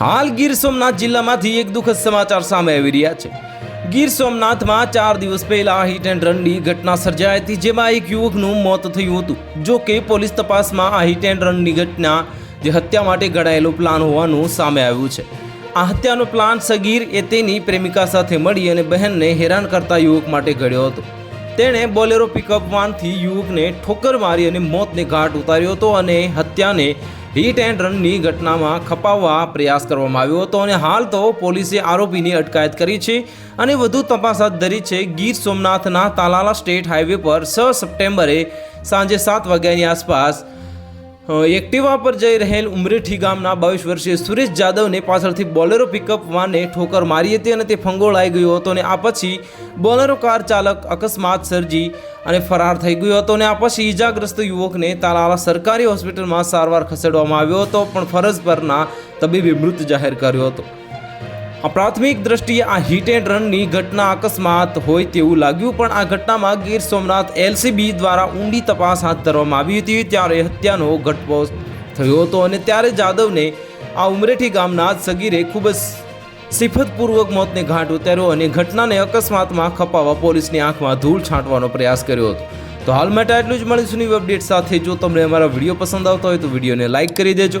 હાલ ગીર સોમનાથ જિલ્લામાંથી એક દુઃખદ સમાચાર સામે આવી રહ્યા છે. ગીર સોમનાથમાં ચાર દિવસ પહેલા હિટ એન્ડ રનની ઘટના સર્જાઈ હતી, જેમાં એક યુવકનું મોત થયું હતું. જો કે પોલીસ તપાસમાં આ હિટ એન્ડ રનની ઘટના જે હત્યા માટે ઘડાયેલો પ્લાન હોવાનું સામે આવ્યું છે. આ હત્યાનો પ્લાન સગીર એ તેની પ્રેમિકા સાથે મળી અને બહેનને હેરાન કરતા યુવક માટે ઘડ્યો હતો. તેણે બોલેરો પિકઅપ વાનથી યુવકને ઠોકર મારી અને મોતને ઘાટ ઉતાર્યો હતો અને હત્યાને હિટ એન્ડ રનની ઘટનામાં ખપાવવા પ્રયાસ કરવામાં આવ્યો હતો અને હાલ તો પોલીસે આરોપીની અટકાયત કરી છે અને વધુ તપાસ હાથ ધરી છે ગીર સોમનાથના તાલાલા સ્ટેટ હાઈવે પર છ સપ્ટેમ્બરે સાંજે સાત વાગ્યાની આસપાસ એક્ટિવા પર જઈ રહેલ ઉમરેઠી ગામના બાવીસ વર્ષીય સુરેશ જાદવને પાછળથી બોલેરો પિકઅપ વાને ઠોકર મારી હતી અને તે ફંગોળાઈ ગયો હતો અને આ પછી બોલેરો કાર ચાલક અકસ્માત સર્જી અને ફરાર થઈ ગયો હતો અને આ પછી ઈજાગ્રસ્ત યુવકને તાલાલા સરકારી હોસ્પિટલમાં સારવાર ખસેડવામાં આવ્યો હતો, પણ ફરજ પરના તબીબે મૃત જાહેર કર્યો હતો. પ્રાથમિક દ્રષ્ટિએ આ હિટ એન્ડ રનની ઘટના અકસ્માત હોય તેવું લાગ્યું, પણ આ ઘટનામાં ગીર સોમનાથ એલસીબી દ્વારા ઊંડી તપાસ હાથ ધરવામાં આવી હતી, ત્યારે હત્યાનો ઘટપો થયો હતો અને ત્યારે જાદવને આ ઉમરેઠી ગામના સગીરે ખૂબ જ સિફતપૂર્વક મોતને ઘાટ ઉતાર્યો અને ઘટનાને અકસ્માતમાં ખપાવવા પોલીસની આંખમાં ધૂળ છાંટવાનો પ્રયાસ કર્યો હતો. તો હાલ માટે આટલું જ. મળીશું નવી અપડેટ સાથે. જો તમને અમારા વીડિયો પસંદ આવતો હોય તો વિડીયોને લાઇક કરી દેજો.